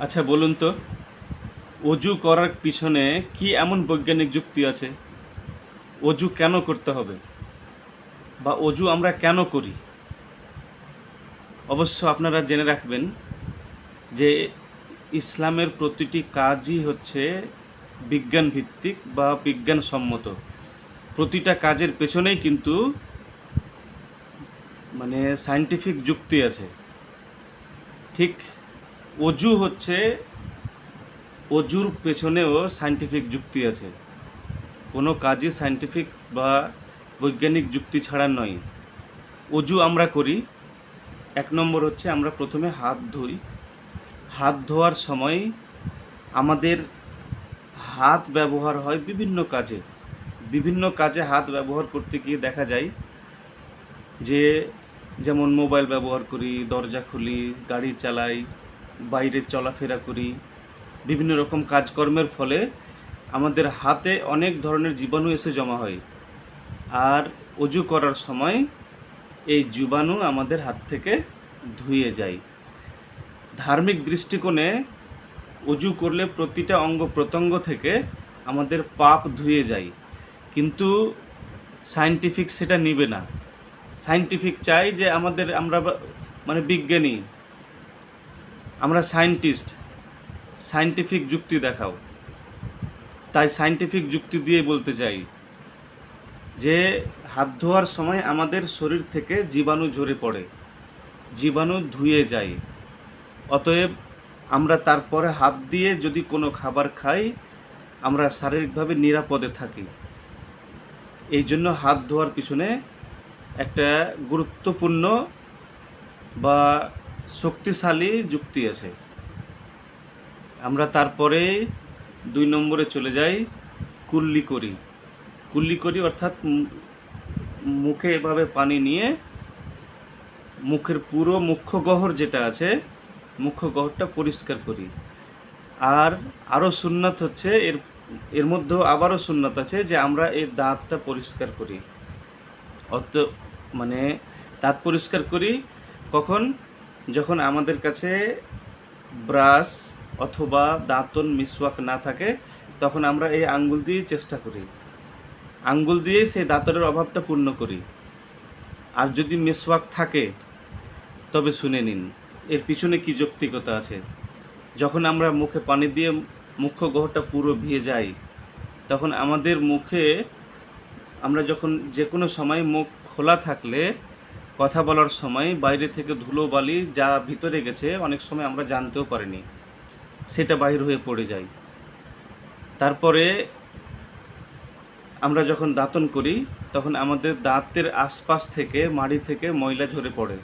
আচ্ছা বলুন তো, অজু করার পিছনে কি এমন বৈজ্ঞানিক যুক্তি আছে? অজু কেন করতে হবে? বা অজু আমরা কেন করি? অবশ্য আপনারা জেনে রাখবেন যে ইসলামের প্রতিটি কাজই হচ্ছে বিজ্ঞান ভিত্তিক বা বিজ্ঞানসম্মত। প্রতিটা কাজের পেছনেই কিন্তু মানে সায়েন্টিফিক যুক্তি আছে। ঠিক অজু হচ্ছে, অজুর পেছনেও সায়েন্টিফিক যুক্তি আছে। কোনো কাজই সাইন্টিফিক বা বৈজ্ঞানিক যুক্তি ছাড়া নয়। অজু আমরা করি। এক নম্বর হচ্ছে আমরা প্রথমে হাত ধুই। হাত ধোয়ার সময় আমাদের হাত ব্যবহার হয় বিভিন্ন কাজে। বিভিন্ন কাজে হাত ব্যবহার করতে গিয়ে দেখা যায় যে, যেমন মোবাইল ব্যবহার করি, দরজা খুলি, গাড়ি চালাই বাইরে চলাফেরা করি, বিভিন্ন রকম কাজকর্মের ফলে আমাদের হাতে অনেক ধরনের জীবাণু এসে জমা হয়। আর অজু করার সময় এই জীবাণু আমাদের হাত থেকে ধুয়ে যায়। ধার্মিক দৃষ্টিকোণে অজু করলে প্রতিটা অঙ্গ প্রত্যঙ্গ থেকে আমাদের পাপ ধুয়ে যায়। কিন্তু সায়েন্টিফিক সেটা নিবে না। সায়েন্টিফিক চাই যে আমাদের আমরা মানে বিজ্ঞানী আমরা সায়েন্টিস্ট, সায়েন্টিফিক যুক্তি দেখাও। তাই সায়েন্টিফিক যুক্তি দিয়ে বলতে চাই যে, হাত ধোয়ার সময় আমাদের শরীর থেকে জীবাণু ঝরে পড়ে, জীবাণু ধুয়ে যায়। অতএব আমরা তারপরে হাত দিয়ে যদি কোনো খাবার খাই, আমরা শারীরিকভাবে নিরাপদে থাকি। এই জন্য হাত ধোয়ার পিছনে একটা গুরুত্বপূর্ণ বা শক্তিশালী যুক্তি আছে। আমরা তারপরে দুই নম্বরে চলে যাই কুল্লি করি কুল্লি করি অর্থাৎ মুখে এভাবে পানি নিয়ে মুখের পুরো মুখ্য গহ্বর যেটা আছে মুখ্য গহ্বরটা পরিষ্কার করি। আর আরও সুন্নাত হচ্ছে, এর এর মধ্যেও আবারও সুন্নাত আছে যে আমরা এই দাঁতটা পরিষ্কার করি। অত মানে দাঁত পরিষ্কার করি, কখন? যখন আমাদের কাছে ব্রাশ অথবা দাঁতন মিসওয়াক না থাকে, তখন আমরা এই আঙ্গুল দিয়ে চেষ্টা করি। আঙ্গুল দিয়ে সেই দাঁতনের অভাবটা পূর্ণ করি। আর যদি মিসওয়াক থাকে, তবে শুনে নিন, এর পিছনে কি যৌক্তিকতা আছে? যখন আমরা মুখে পানি দিয়ে মুখ্য গ্রহটা পুরো ভিয়ে যাই, তখন আমাদের মুখে আমরা যখন যে কোনো সময় মুখ খোলা থাকলে কথা বলার সময় বাইরে থেকে ধুলো বালি যা ভিতরে গেছে অনেক সময় আমরা জানতেও পারিনি। সেটা বাহির হয়ে পড়ে যায়। তারপরে আমরা যখন দাঁতন করি, তখন আমাদের দাঁতের আশপাশ থেকে মাড়ি থেকে ময়লা ঝরে পড়ে।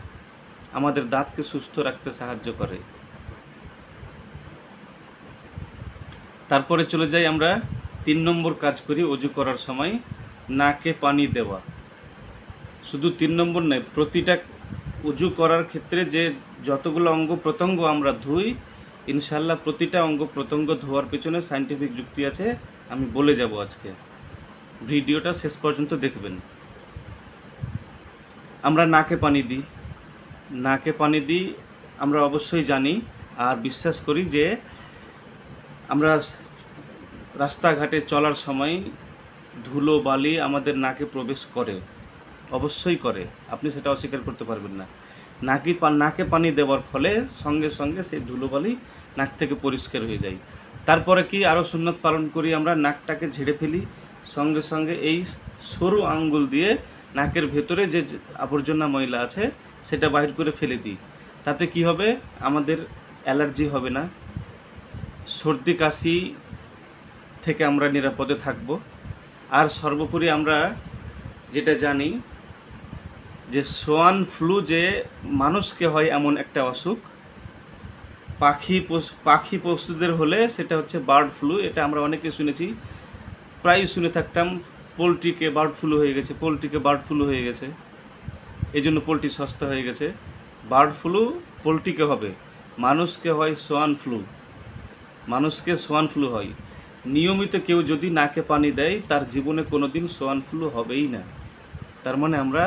আমাদের দাঁতকে সুস্থ রাখতে সাহায্য করে। তারপরে চলে যাই আমরা তিন নম্বর কাজ করি, অজু করার সময় নাকে পানি দেওয়া। শুধু তিন নম্বর নয়, প্রতিটা উজু করার ক্ষেত্রে যে যতগুলো অঙ্গ প্রত্যঙ্গ আমরা ধুই ইনশাল্লাহ প্রতিটা অঙ্গ প্রত্যঙ্গ ধোয়ার পেছনে সায়েন্টিফিক যুক্তি আছে, আমি বলে যাব আজকে। ভিডিওটা শেষ পর্যন্ত দেখবেন। আমরা নাকে পানি দিই। নাকে পানি দিই, আমরা অবশ্যই জানি আর বিশ্বাস করি যে আমরা রাস্তাঘাটে চলার সময় ধুলো বালি আমাদের নাকে প্রবেশ করে। অবশ্যই করে। আপনি সেটা অস্বীকার করতে পারবেন না। নাকি নাকে পানি দেওয়ার ফলে সঙ্গে সঙ্গে সেই ধুলোবালি নাক থেকে পরিষ্কার হয়ে যায়। তারপরে কি আরও সুন্নত পালন করি আমরা? নাকটাকে ঝেড়ে ফেলি। সঙ্গে সঙ্গে এই সরু আঙ্গুল দিয়ে নাকের ভেতরে যে আবর্জনা ময়লা আছে, সেটা বাহির করে ফেলে দিই। তাতে কি হবে? আমাদের অ্যালার্জি হবে না। সর্দি, কাশি থেকে আমরা নিরাপদে থাকব। আর সর্বোপরি আমরা যেটা জানি যে সোয়ান ফ্লু যে মানুষকে হয় এমন একটা অসুখ, পাখি পাখি পশুদের হলে সেটা হচ্ছে বার্ড ফ্লু, এটা আমরা অনেকে শুনেছি প্রায় শুনে থাকতাম, পোলট্রিকে বার্ড ফ্লু হয়ে গেছে, পোলট্রিকে বার্ড ফ্লু হয়ে গেছে এই জন্য পোলট্রি সস্তা হয়ে গেছে। বার্ড ফ্লু পোলট্রিকে হবে, মানুষকে হয় সোয়ান ফ্লু, মানুষকে সোয়ান ফ্লু হয়। নিয়মিত কেউ যদি নাকে পানি দেয়, তার জীবনে কোনো দিন সোয়ান ফ্লু হবেই না। তার মানে আমরা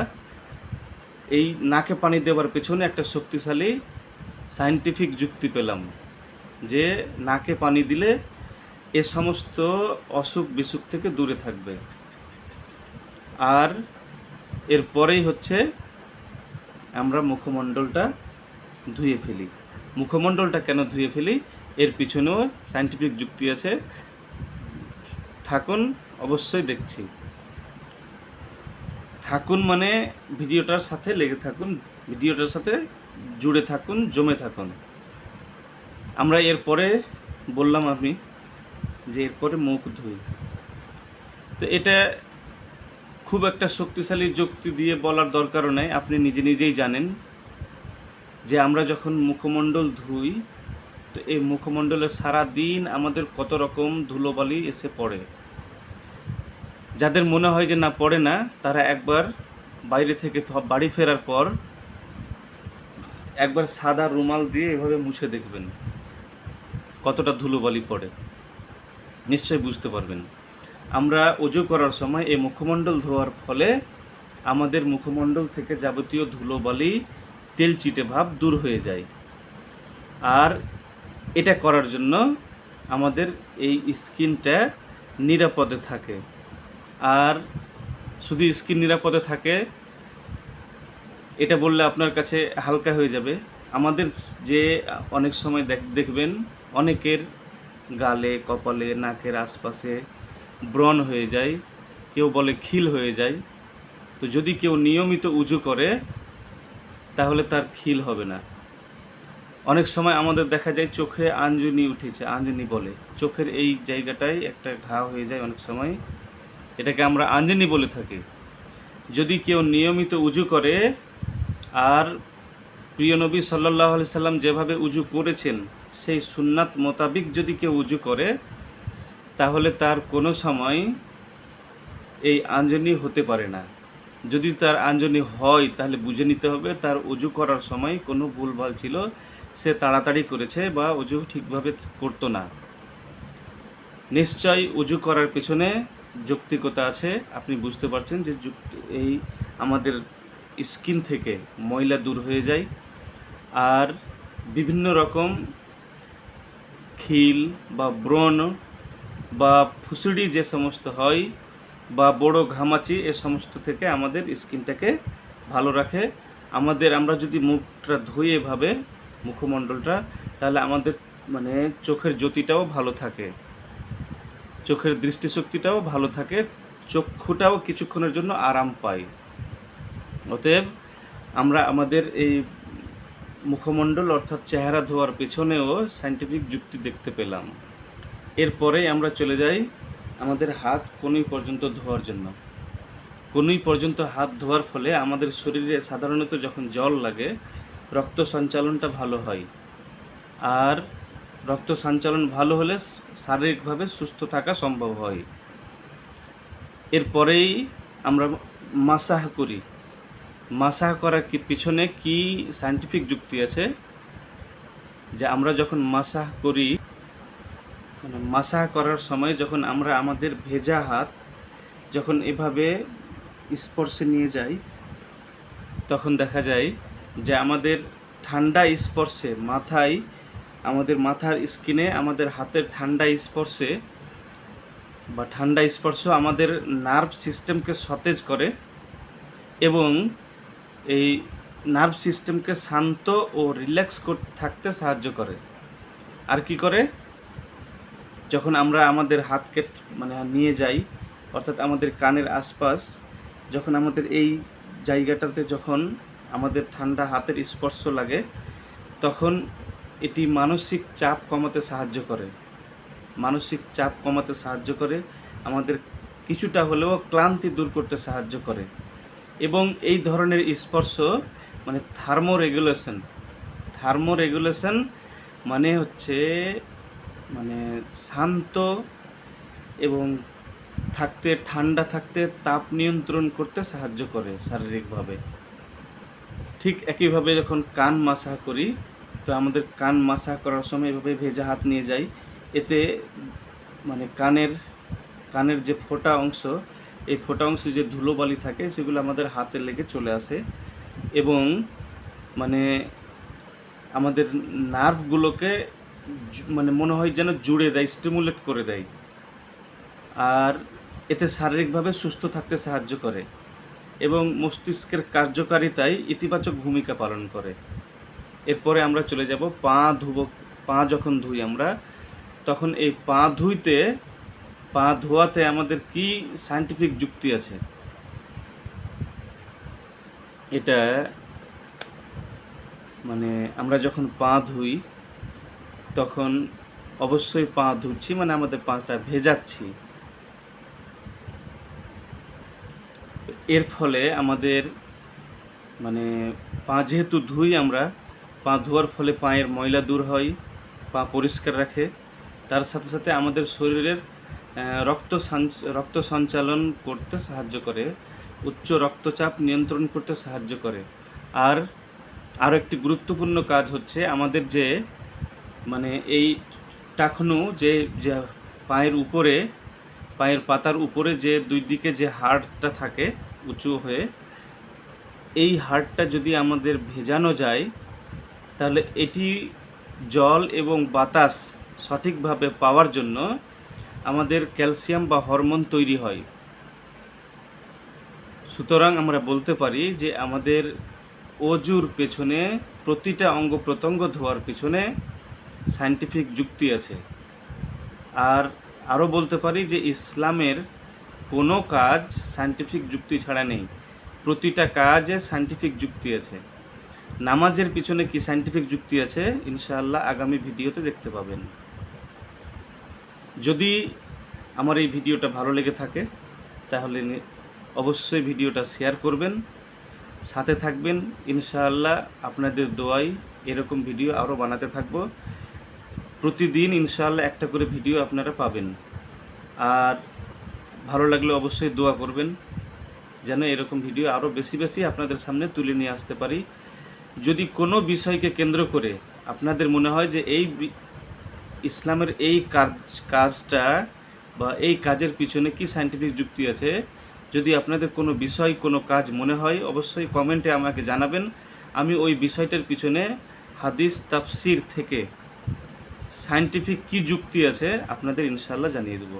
এই নাকে পানি দেওয়ার পেছনে একটা শক্তিশালী সায়েন্টিফিক যুক্তি পেলাম যে নাকে পানি দিলে এ সমস্ত অসুখ বিসুখ থেকে দূরে থাকবে। আর এরপরেই হচ্ছে আমরা মুখমণ্ডলটা ধুয়ে ফেলি। মুখমণ্ডলটা কেন ধুয়ে ফেলি? এর পিছনেও সায়েন্টিফিক যুক্তি আছে। থাকুন, অবশ্যই দেখছি। থাকুন মানে ভিডিওটার সাথে লেগে থাকুন, ভিডিওটার সাথে জুড়ে থাকুন, জমে থাকুন। আমরা এরপরে বললাম আমি যে এরপরে মুখ ধুই। তো এটা খুব একটা শক্তিশালী যুক্তি দিয়ে বলার দরকারও নেই, আপনি নিজে নিজেই জানেন যে আমরা যখন মুখমণ্ডল ধুই, তো এই মুখমণ্ডলে সারা দিন আমাদের কত রকম ধুলোবালি এসে পড়ে। যাদের মনে হয় যে না, পড়ে না, তারা একবার বাইরে থেকে বাড়ি ফেরার পর একবার সাদা রুমাল দিয়ে এভাবে মুছে দেখবেন। কতটা ধুলোবালি পড়ে। নিশ্চয় বুঝতে পারবেন। আমরা অজু করার সময় এই মুখমণ্ডল ধোয়ার ফলে আমাদের মুখমণ্ডল থেকে যাবতীয় ধুলোবালি, তেল চিটে ভাব দূর হয়ে যায়। আর এটা করার জন্য আমাদের এই স্কিনটা নিরাপদে থাকে। আর শুধু স্কিন নিরাপদে থাকে, এটা বললে আপনার কাছে হালকা হয়ে যাবে। আমাদের যে অনেক সময় দেখ, দেখবেন অনেকের গালে, কপালে, নাকের আশপাশে ব্রণ হয়ে যায়, কেউ বলে খিল হয়ে যায়। তো যদি কেউ নিয়মিত উজু করে, তাহলে তার খিল হবে না। অনেক সময় আমাদের দেখা যায় চোখে আঞ্জনি উঠেছে, আঞ্জনি বলে। চোখের এই জায়গাটাই একটা ঘা হয়ে যায় অনেক সময়। এটাকে আমরা আঞ্জনি বলে থাকি। যদি কেউ নিয়মিত উজু করে, আর প্রিয় নবী সাল্লাহ আলি সাল্লাম যেভাবে উজু করেছেন, সেই সুন্নাত মোতাবিক যদি কেউ উজু করে, তাহলে তার কোনো সময় এই আঞ্জনি হতে পারে না। যদি তার আঞ্জনি হয়, তাহলে বুঝে নিতে হবে তার উজু করার সময় কোনো ভুলভাল ছিল, সে তাড়াতাড়ি করেছে বা উজু ঠিকভাবে করতো না। নিশ্চয় উজু করার পেছনে যৌক্তিকতা আছে, আপনি বুঝতে পারছেন যে এই আমাদের স্কিন থেকে ময়লা দূর হয়ে যায়। আর বিভিন্ন রকম খিল বা ব্রণ বা ফুসুড়ি যে সমস্ত হয় বা বড় ঘামাচি, এ সমস্ত থেকে আমাদের স্কিনটাকে ভালো রাখে। আমাদের, আমরা যদি মুখটা ধুই এভাবে, মুখমণ্ডলটা, তাহলে আমাদের মানে চোখের জ্যোতিটাও ভালো থাকে। চোখের দৃষ্টিশক্তিটাও ভালো থাকে, চক্ষুটাও কিছুক্ষণের জন্য আরাম পায় অতএব আমরা আমাদের এই মুখমণ্ডল অর্থাৎ চেহারা ধোয়ার পেছনেও সায়েন্টিফিক যুক্তি দেখতে পেলাম। এরপরেই আমরা চলে যাই আমাদের হাত কোনই পর্যন্ত ধোয়ার জন্য। কোনই পর্যন্ত হাত ধোয়ার ফলে আমাদের শরীরে সাধারণত যখন জল লাগে, রক্ত সঞ্চালনটা ভালো হয়। আর রক্ত সঞ্চালন ভালো হলে শারীরিকভাবে সুস্থ থাকা সম্ভব হয়। এরপরেই আমরা মাসাহ করি। মাসাহ করার কি পিছনে কি সায়েন্টিফিক যুক্তি আছে? যে আমরা যখন মাসাহ করি মানে মাসাহ করার সময় যখন আমরা আমাদের ভেজা হাত যখন এভাবে স্পর্শে নিয়ে যাই, তখন দেখা যায় যে আমাদের ঠান্ডা স্পর্শে, মাথায় আমাদের মাথার স্কিনে, আমাদের হাতের ঠান্ডা স্পর্শে বা ঠান্ডা স্পর্শ আমাদের নার্ভ সিস্টেমকে সতেজ করে এবং এই নার্ভ সিস্টেমকে শান্ত ও রিল্যাক্স থাকতে সাহায্য করে। আর কি করে? যখন আমরা আমাদের হাতকে মানে নিয়ে যাই, অর্থাৎ আমাদের কানের আশপাশ, যখন আমাদের এই জায়গাটাতে যখন আমাদের ঠান্ডা হাতের স্পর্শ লাগে, তখন এটি মানসিক চাপ কমাতে সাহায্য করে। মানসিক চাপ কমাতে সাহায্য করে, আমাদের কিছুটা হলেও ক্লান্তি দূর করতে সাহায্য করে। এবং এই ধরনের স্পর্শ মানে থার্মো রেগুলেশন থার্মো রেগুলেশন মানে হচ্ছে মানে শান্ত এবং থাকতে, ঠান্ডা থাকতে, তাপ নিয়ন্ত্রণ করতে সাহায্য করে শারীরিকভাবে। ঠিক একইভাবে যখন কান মাসা করি তো আমাদের কান মাসা করার সময় এভাবে ভেজা হাত নিয়ে যাই। এতে মানে কানের কানের যে ফোটা অংশ, এই ফোটা অংশে যে ধুলোবালি থাকে, সেগুলো আমাদের হাতে লেগে চলে আসে এবং মানে আমাদের নার্ভগুলোকে মানে মনে হয় যেন জুড়ে দেয়, স্টিমুলেট করে দেয়। আর এতে শারীরিকভাবে সুস্থ থাকতে সাহায্য করে এবং মস্তিষ্কের কার্যকারিতায় ইতিবাচক ভূমিকা পালন করে। এরপরে আমরা চলে যাব পা ধুব পা যখন ধুই আমরা, তখন এই পা ধুইতে, পা ধোয়াতে আমাদের কি সায়েন্টিফিক যুক্তি আছে? এটা মানে আমরা যখন পা ধুই, তখন অবশ্যই পা ধুচ্ছি মানে আমাদের পাটা ভেজাচ্ছি। এর ফলে আমাদের মানে পা যেহেতু ধুই আমরা পা ধোয়ার ফলে পায়ের ময়লা দূর হয়, পা পরিষ্কার রাখে। তার সাথে সাথে আমাদের শরীরের রক্ত রক্ত সঞ্চালন করতে সাহায্য করে, উচ্চ রক্তচাপ নিয়ন্ত্রণ করতে সাহায্য করে। আর আরও একটি গুরুত্বপূর্ণ কাজ হচ্ছে আমাদের যে মানে এই টাকনু যে যে পায়ের উপরে, পায়ের পাতার উপরে যে দুই দিকে যে হাড়টা থাকে উঁচু হয়ে, এই হাড়টা যদি আমাদের ভেজানো যায় তাহলে এটি জল এবং বাতাস সঠিকভাবে পাওয়ার জন্য আমাদের ক্যালসিয়াম বা হরমোন তৈরি হয়। সুতরাং আমরা বলতে পারি যে আমাদের অজুর পেছনে প্রতিটা অঙ্গ প্রত্যঙ্গ ধোয়ার পেছনে সায়েন্টিফিক যুক্তি আছে। আর আরও বলতে পারি যে ইসলামের কোনো কাজ সায়েন্টিফিক যুক্তি ছাড়া নেই। প্রতিটা কাজে সায়েন্টিফিক যুক্তি আছে। নামাজের পিছনে কি সায়েন্টিফিক যুক্তি আছে? ইনশাআল্লাহ আগামী ভিডিওতে দেখতে পাবেন। যদি আমার এই ভিডিওটা ভালো লেগে থাকে, তাহলে অবশ্যই ভিডিওটা শেয়ার করবেন। সাথে থাকবেন, ইনশাআল্লাহ আপনাদের দোয়াই এরকম ভিডিও আরও বানাতে থাকব। প্রতিদিন ইনশাআল্লাহ একটা করে ভিডিও আপনারা পাবেন। আর ভালো লাগলে অবশ্যই দোয়া করবেন, যেন এরকম ভিডিও আরও বেশি বেশি আপনাদের সামনে তুলে নিয়ে আসতে পারি। যদি কোনো বিষয়কে কেন্দ্র করে আপনাদের মনে হয় যে এই ইসলামের এই কাজ কাজটা বা এই কাজের পিছনে কি সায়েন্টিফিক যুক্তি আছে, যদি আপনাদের কোনো বিষয়, কোনো কাজ মনে হয়, অবশ্যই কমেন্টে আমাকে জানাবেন। আমি ওই বিষয়টার পিছনে হাদিস তাফসির থেকে সায়েন্টিফিক কি যুক্তি আছে আপনাদের ইনশাল্লাহ জানিয়ে দেবো।